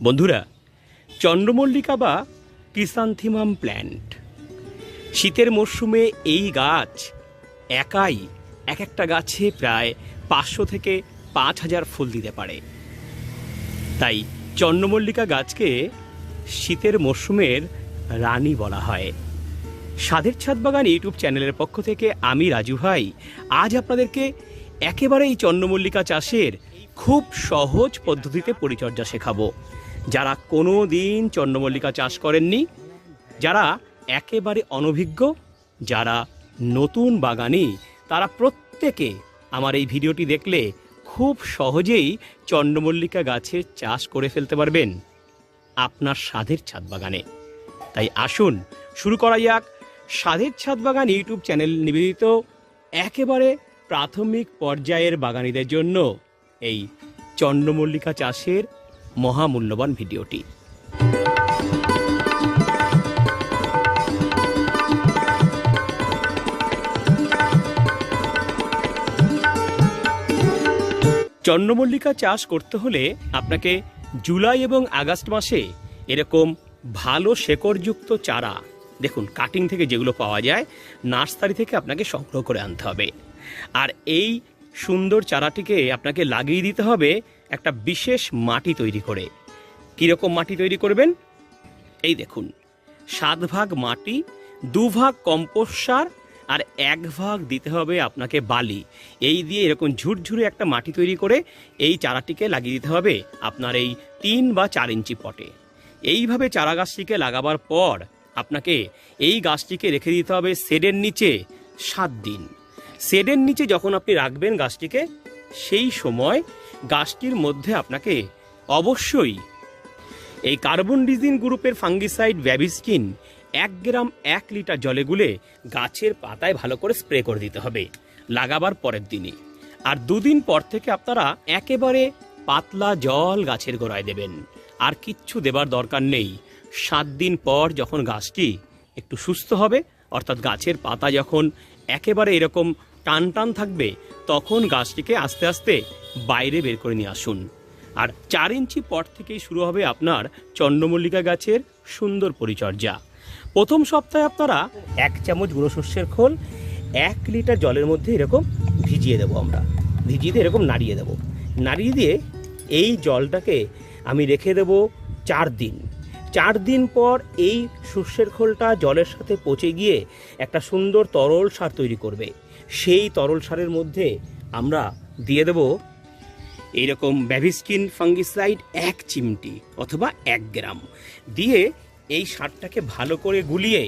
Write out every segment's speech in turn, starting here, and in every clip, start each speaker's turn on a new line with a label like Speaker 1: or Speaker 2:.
Speaker 1: বন্ধুরা, চন্দ্রমল্লিকা বা ক্রিসান্থিমাম প্ল্যান্ট। শীতের মরশুমে এই গাছ একাই এক একটা গাছে প্রায় পাঁচশো থেকে পাঁচ হাজার ফুল দিতে পারে। তাই চন্দ্রমল্লিকা গাছকে শীতের মরশুমের রানী বলা হয়। স্বাদের ছাদ বাগান ইউটিউব চ্যানেলের পক্ষ থেকে আমি রাজু ভাই, আজ আপনাদেরকে একেবারে এই চন্দ্রমল্লিকা চাষের খুব সহজ পদ্ধতিতে পরিচর্যা শেখাবো। যারা কোনো দিন চন্দ্রমল্লিকা চাষ করেননি, যারা একেবারে অনভিজ্ঞ, যারা নতুন বাগানি, তারা প্রত্যেকে আমার এই ভিডিওটি দেখলে খুব সহজেই চন্দ্রমল্লিকা গাছের চাষ করে ফেলতে পারবেন আপনার স্বাদের ছাদ বাগানে। তাই আসুন, শুরু করা যাক স্বাদের ছাদ বাগান ইউটিউব চ্যানেল নিবেদিত একেবারে প্রাথমিক পর্যায়ের বাগানিদের জন্য এই চন্দ্রমল্লিকা চাষের মহামূল্যবান ভিডিওটি। চন্দ্রমল্লিকা চাষ করতে হলে আপনাকে জুলাই এবং আগস্ট মাসে এরকম ভালো শেকড়যুক্ত চারা, দেখুন কাটিং থেকে যেগুলো পাওয়া যায়, নার্সারি থেকে আপনাকে সংগ্রহ করে আনতে হবে। আর এই সুন্দর চারাটিকে আপনাকে লাগিয়ে দিতে হবে একটা বিশেষ মাটি তৈরি করে। কীরকম মাটি তৈরি করবেন? এই দেখুন, সাত ভাগ মাটি, দু ভাগ কম্পোস্ট সার আর এক ভাগ দিতে হবে আপনাকে বালি। এই দিয়ে এরকম ঝুরঝুরে একটা মাটি তৈরি করে এই চারাটিকে লাগিয়ে দিতে হবে আপনার এই তিন বা চার ইঞ্চি পটে। এইভাবে চারা গাছটিকে লাগাবার পর আপনাকে এই গাছটিকে রেখে দিতে হবে শেডের নিচে সাত দিন। শেডের নিচে যখন আপনি রাখবেন গাছটিকে সেই সময় গাছটির মধ্যে আপনাকে অবশ্যই এই কার্বন ডিজিন গ্রুপের ফাঙ্গিসাইড ভ্যাবিস্কিন এক গ্রাম এক লিটার জলে গুলে গাছের পাতায় ভালো করে স্প্রে করে দিতে হবে, লাগাবার পরের দিনই। আর দুদিন পর থেকে আপনারা একেবারে পাতলা জল গাছের গোড়ায় দেবেন। আর কিচ্ছু দেবার দরকার নেই। সাত দিন পর যখন গাছটি একটু সুস্থ হবে, অর্থাৎ গাছের পাতা যখন একেবারে এরকম টান টান থাকবে, তখন গাছটিকে আস্তে আস্তে বাইরে বের করে নিয়ে আসুন। আর চার ইঞ্চি পট থেকেই শুরু হবে আপনার চন্দ্রমল্লিকা গাছের সুন্দর পরিচর্যা। প্রথম সপ্তাহে আপনারা এক চামচ গুঁড়ো শস্যের খোল, এক লিটার জলের মধ্যে এরকম ভিজিয়ে দেবো আমরা। ভিজিয়ে দিয়ে এরকম নাড়িয়ে দেবো। নাড়িয়ে দিয়ে এই জলটাকে আমি রেখে দেব চার দিন। চার দিন পর এই সর্ষের খোলটা জলের সাথে পচে গিয়ে একটা সুন্দর তরল সার তৈরি করবে। সেই তরল সারের মধ্যে আমরা দিয়ে দেবো এইরকম ব্যাভিস্কিন ফাঙ্গিসাইড এক চিমটি অথবা এক গ্রাম। দিয়ে এই সারটাকে ভালো করে গুলিয়ে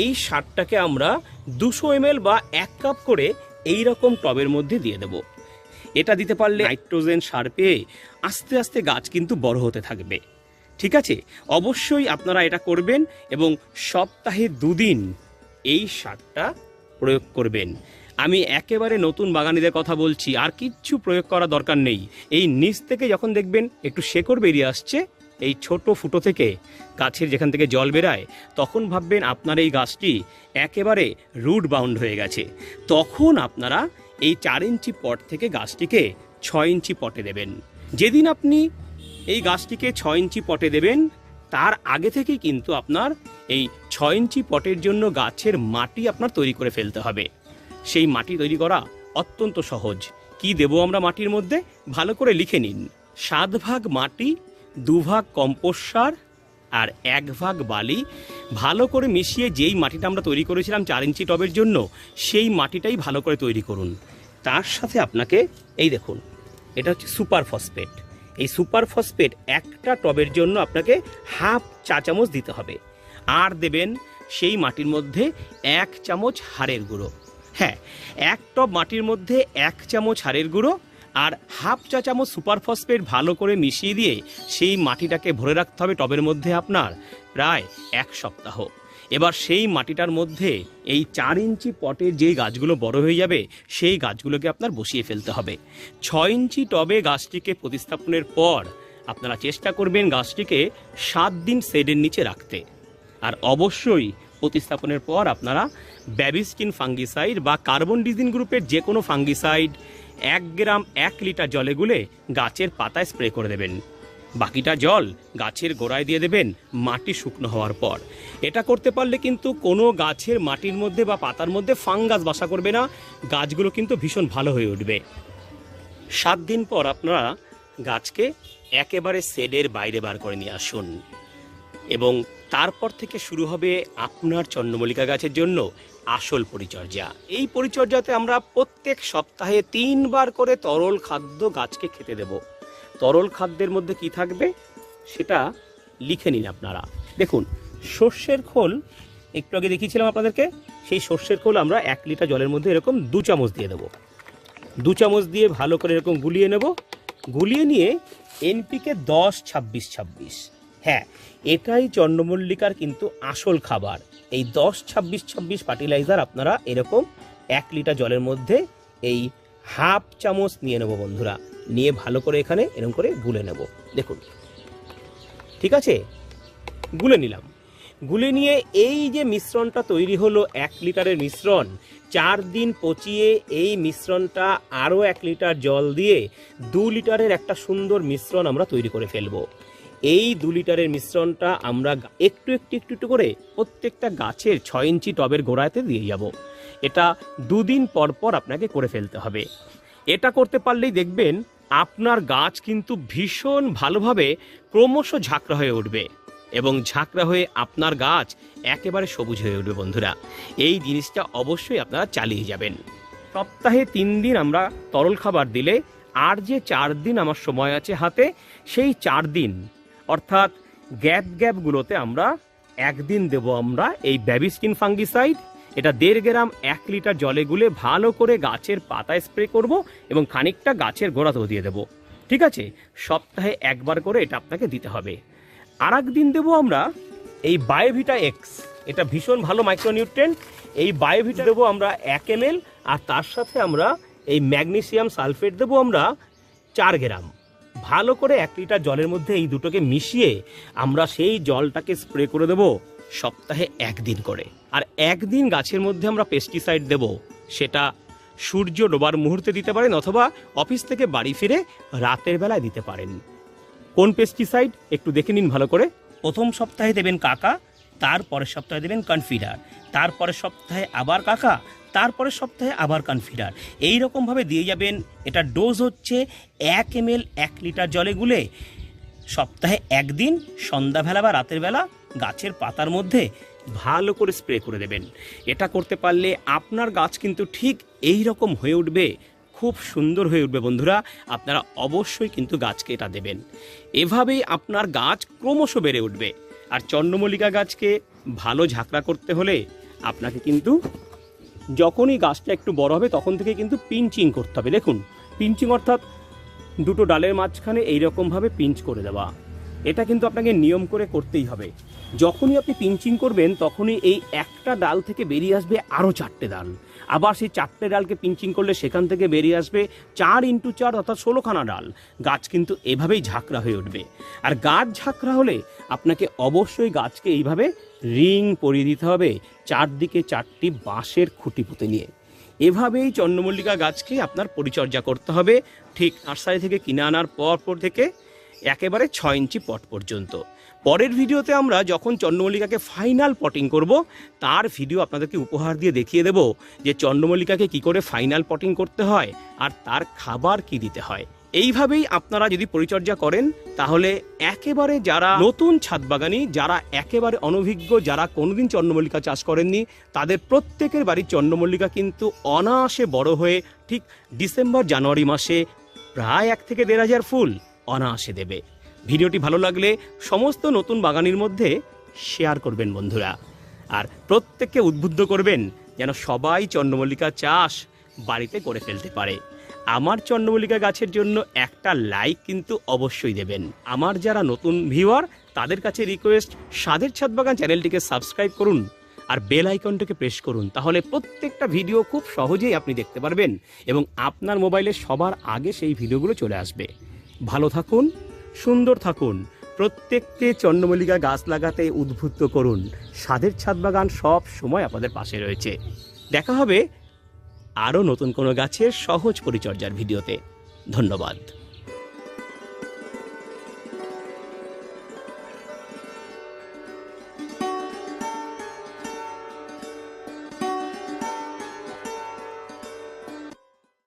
Speaker 1: এই সারটাকে আমরা দুশো এমএল বা এক কাপ করে এই রকম টবের মধ্যে দিয়ে দেব। এটা দিতে পারলে নাইট্রোজেন সার পেয়ে আস্তে আস্তে গাছ কিন্তু বড় হতে থাকবে। ঠিক আছে? অবশ্যই আপনারা এটা করবেন এবং সপ্তাহে দুদিন এই সারটা প্রয়োগ করবেন। আমি একেবারে নতুন বাগানিদের কথা বলছি, আর কিচ্ছু প্রয়োগ করা দরকার নেই। এই নিচ থেকে যখন দেখবেন একটু শেকড় বেরিয়ে আসছে, এই ছোট ফুটো থেকে গাছের যেখান থেকে জল বেরায়, তখন ভাববেন আপনার এই গাছটি একেবারে রুট বাউন্ড হয়ে গেছে। তখন আপনারা এই চার ইঞ্চি পট থেকে গাছটিকে ছয় ইঞ্চি পটে দেবেন। যেদিন আপনি এই গাছটিকে ছয় ইঞ্চি পটে দেবেন। তার আগে থেকেই কিন্তু আপনার এই ছয় ইঞ্চি পটের জন্য গাছের মাটি আপনার তৈরি করে ফেলতে হবে। সেই মাটি তৈরি করা অত্যন্ত সহজ। কি দেব আমরা মাটির মধ্যে? ভালো করে লিখে নিন। সাত ভাগ মাটি, দু ভাগ কম্পোস্ট সার আর এক ভাগ বালি। ভালো করে মিশিয়ে যেই মাটিটা আমরা তৈরি করেছিলাম চার ইঞ্চি টবের জন্য, সেই মাটিটাই ভালো করে তৈরি করুন। তার সাথে আপনাকে, এই দেখুন, এটা হচ্ছে সুপার ফসফেট। এই সুপার ফসফেট একটা টবের জন্য আপনাকে হাফ চা চামচ দিতে হবে। আর দেবেন সেই মাটির মধ্যে এক চামচ হাড়ের গুঁড়ো। হ্যাঁ এক টব মাটির মধ্যে এক চামচ হাড়ের গুঁড়ো আর হাফ চা চামচ সুপার ফসফেট ভালো করে মিশিয়ে দিয়ে সেই মাটিটাকে ভরে রাখতে হবে টবের মধ্যে আপনার প্রায় এক সপ্তাহ। এবার সেই মাটিটার মধ্যে এই চার ইঞ্চি পটের যেই গাছগুলো বড় হয়ে যাবে, সেই গাছগুলোকে আপনার বসিয়ে ফেলতে হবে। ছয় ইঞ্চি টবে গাছটিকে প্রতিস্থাপনের পর আপনারা চেষ্টা করবেন গাছটিকে সাত দিন শেডের নিচে রাখতে। আর অবশ্যই প্রতিস্থাপনের পর আপনারা ব্যাবিস্কিন ফাঙ্গিসাইড বা কার্বন ডিজিন গ্রুপের যে কোনো ফাঙ্গিসাইড এক গ্রাম এক লিটার জলে গুলে গাছের পাতায় স্প্রে করে দেবেন। বাকিটা জল গাছের গোড়ায় দিয়ে দেবেন মাটি শুকনো হওয়ার পর। এটা করতে পারলে কিন্তু কোনো গাছের মাটির মধ্যে বা পাতার মধ্যে ফাঙ্গাস বাসা করবে না, গাছগুলো কিন্তু ভীষণ ভালো হয়ে উঠবে। সাত দিন পর আপনারা গাছকে একেবারে শেডের বাইরে বার করে নিয়ে আসুন। এবং তারপর থেকে শুরু হবে আপনার চন্দ্রমল্লিকা গাছের জন্য আসল পরিচর্যা। এই পরিচর্যাতে আমরা প্রত্যেক সপ্তাহে তিনবার করে তরল খাদ্য গাছকে খেতে দেব। তরল খাদ্যের মধ্যে কি থাকবে? সেটা লিখে নিন আপনারা। দেখুন, সর্ষের খোল, একটু আগে দেখিয়েছিলাম আপনাদেরকে, সেই সর্ষের খোল আমরা এক লিটার জলের মধ্যে এরকম দু চামচ দিয়ে দেবো। দু চামচ দিয়ে ভালো করে এরকম গুলিয়ে নেব। গুলিয়ে নিয়ে এনপিকে দশ ছাব্বিশ ছাব্বিশ। হ্যাঁ এটাই চন্দ্রমল্লিকার কিন্তু আসল খাবার। এই দশ ছাব্বিশ ছাব্বিশ ফার্টিলাইজার আপনারা এরকম এক লিটার জলের মধ্যে এই হাফ চামচ নিয়ে নেব বন্ধুরা। নিয়ে ভালো করে এখানে এরকম করে গুলে নেব। দেখুন। ঠিক আছে? গুলে নিলাম। গুলে নিয়ে এই যে মিশ্রণটা তৈরি হলো এক লিটারের মিশ্রণ, চার দিন পচিয়ে এই মিশ্রণটা আরও এক লিটার জল দিয়ে দু লিটারের একটা সুন্দর মিশ্রণ আমরা তৈরি করে ফেলব। এই দু লিটারের মিশ্রণটা আমরা একটু একটু একটু একটু করে প্রত্যেকটা গাছের ছয় ইঞ্চি টবের গোড়াতে দিয়ে যাব। এটা দুদিন পর পর আপনাকে করে ফেলতে হবে। এটা করতে পারলেই দেখবেন আপনার গাছ কিন্তু ভীষণ ভালোভাবে ক্রমশ ঝাঁকড়া হয়ে উঠবে এবং ঝাঁকড়া হয়ে আপনার গাছ একেবারে সবুজ হয়ে উঠবে বন্ধুরা। এই জিনিসটা অবশ্যই আপনারা চালিয়ে যাবেন। সপ্তাহে তিন দিন আমরা তরল খাবার দিলে আর যে চার দিন আমার সময় আছে হাতে, সেই চার দিন, অর্থাৎ গ্যাপ গ্যাপগুলোতে আমরা একদিন দেব আমরা এই ব্যাবিস্কিন ফাঙ্গিসাইড এটা দেড় গ্রাম এক লিটার জলে গুলে ভালো করে গাছের পাতায় স্প্রে করব এবং খানিকটা গাছের গোড়াতেও দিয়ে দেবো। ঠিক আছে? সপ্তাহে একবার করে এটা আপনাকে দিতে হবে। আর দিন দেবো আমরা এই বায়োভিটা এক্স এটা ভীষণ ভালো মাইক্রোনিউট্রেন্ট এই বায়োভিটা দেবো আমরা এক এম আর তার সাথে আমরা এই ম্যাগনেসিয়াম সালফেট দেবো আমরা চার গ্রাম। ভালো করে এক লিটার জলের মধ্যে এই দুটোকে মিশিয়ে আমরা সেই জলটাকে স্প্রে করে দেব। সপ্তাহে একদিন করে। আর একদিন গাছের মধ্যে আমরা পেস্টিসাইড দেব, সেটা সূর্য ডোবার মুহূর্তে দিতে পারেন অথবা অফিস থেকে বাড়ি ফিরে রাতের বেলায় দিতে পারেন। কোন পেস্টিসাইড একটু দেখে নিন ভালো করে। প্রথম সপ্তাহে দেবেন কাকা, তারপরের সপ্তাহে দেবেন কনফিডার তারপরের সপ্তাহে আবার কাকা, তারপরের সপ্তাহে আবার কনফিডার এই রকমভাবে দিয়ে যাবেন, এটা ডোজ হচ্ছে এক এম এক লিটার জলে গুলে সপ্তাহে একদিন, সন্ধ্যাবেলা বা রাতের বেলা গাছের পাতার মধ্যে ভালো করে স্প্রে করে দেবেন। এটা করতে পারলে আপনার গাছ কিন্তু ঠিক এই রকম হয়ে উঠবে, খুব সুন্দর হয়ে উঠবে বন্ধুরা। আপনারা অবশ্যই কিন্তু গাছকে এটা দেবেন। এভাবেই আপনার গাছ ক্রমশ বেড়ে উঠবে। আর চন্দ্রমল্লিকা গাছকে ভালো ঝাঁকড়া করতে হলে আপনাকে কিন্তু যখনই গাছটা একটু বড় হবে তখন থেকে কিন্তু পিঞ্চিং করতে হবে। দেখুন, পিঞ্চিং অর্থাৎ দুটো ডালের মাঝখানে এইরকমভাবে পিঞ্চ করে দেওয়া। এটা কিন্তু আপনাকে নিয়ম করে করতেই হবে। যখনই আপনি পিঞ্চিং করবেন, তখনই এই একটা ডাল থেকে বেরিয়ে আসবে আরও চারটে ডাল। আবার সেই চারটে ডালকে পিঞ্চিং করলে সেখান থেকে বেরিয়ে আসবে চার ইন্টু চার অর্থাৎ ষোলোখানা ডাল। গাছ কিন্তু এভাবেই ঝাঁকড়া হয়ে উঠবে। আর গাছ ঝাঁকড়া হলে আপনাকে অবশ্যই গাছকে এইভাবে রিং পরিয়ে দিতে হবে চারদিকে চারটি বাঁশের খুঁটি পুঁতে নিয়ে। এভাবেই চন্দ্রমল্লিকা গাছকে আপনার পরিচর্যা করতে হবে। ঠিক নার্সারি থেকে কিনে আনার পর পর থেকে একেবারে ছয় ইঞ্চি পট পর্যন্ত। পরের ভিডিওতে আমরা যখন চন্দ্রমল্লিকাকে ফাইনাল পটিং করব, তার ভিডিও আপনাদেরকে উপহার দিয়ে দেখিয়ে দেব যে চন্দ্রমল্লিকাকে কি করে ফাইনাল পটিং করতে হয় আর তার খাবার কি দিতে হয়। এইভাবেই আপনারা যদি পরিচর্যা করেন, তাহলে একেবারে যারা নতুন ছাদ বাগানি, যারা একেবারে অনভিজ্ঞ, যারা কোনোদিন চন্দ্রমল্লিকা চাষ করেননি, তাদের প্রত্যেকের বাড়ির চন্দ্রমল্লিকা কিন্তু অনায়াসে বড় হয়ে ঠিক ডিসেম্বর, জানুয়ারি মাসে প্রায় এক থেকে দেড় হাজার ফুল অনায়াসে দেবে। ভিডিওটি ভালো লাগলে সমস্ত নতুন বাগানির মধ্যে শেয়ার করবেন বন্ধুরা। আর প্রত্যেককে উদ্বুদ্ধ করবেন যেন সবাই চন্দ্রমল্লিকা চাষ বাড়িতে করে ফেলতে পারে। আমার চন্দ্রমল্লিকা গাছের জন্য একটা লাইক কিন্তু অবশ্যই দেবেন। আমার যারা নতুন ভিউয়ার তাদের কাছে রিকোয়েস্ট স্বাদের ছাদ বাগান চ্যানেলটিকে সাবস্ক্রাইব করুন আর বেল আইকনটাকে প্রেস করুন। তাহলে প্রত্যেকটা ভিডিও খুব সহজেই আপনি দেখতে পারবেন এবং আপনার মোবাইলে সবার আগে সেই ভিডিওগুলো চলে আসবে। ভালো থাকুন সুন্দর থাকুন। প্রত্যেককে চন্দ্রমল্লিকা গাছ লাগাতে উদ্বুদ্ধ করুন। স্বাদের ছাদ বাগান সব সময় আপনাদের পাশে রয়েছে। দেখা হবে আরও নতুন কোনো গাছের সহজ পরিচর্যার ভিডিওতে। ধন্যবাদ।